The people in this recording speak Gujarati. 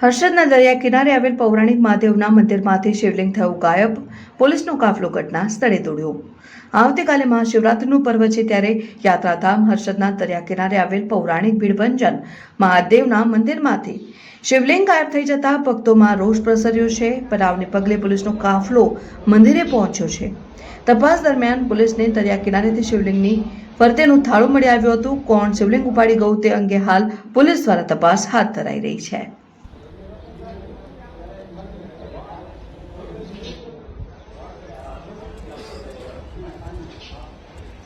હર્ષદના દરિયા કિનારે આવેલ પૌરાણિક મહાદેવના મંદિરમાંથી શિવલિંગ થયું ગાયબ. પોલીસનો કાફલો ઘટના સ્થળે દોડ્યો. આવતીકાલે મહાશિવરાત્રિનું પર્વ છે ત્યારે યાત્રાધામ હર્ષદના દરિયા કિનારે આવેલ પૌરાણિક ભીડભંજન મહાદેવના મંદિરમાંથી. શિવલિંગ ગાયબ થઈ જતા ભક્તોમાં રોષ પ્રસર્યો છે. બનાવને પગલે પોલીસનો કાફલો મંદિરે પહોંચ્યો છે. તપાસ દરમિયાન પોલીસને દરિયા કિનારેથી શિવલિંગની ફરતેનું થાળું મળી આવ્યું હતું. કોણ શિવલિંગ ઉપાડી ગયું તે અંગે હાલ પોલીસ દ્વારા તપાસ હાથ ધરાઈ રહી છે.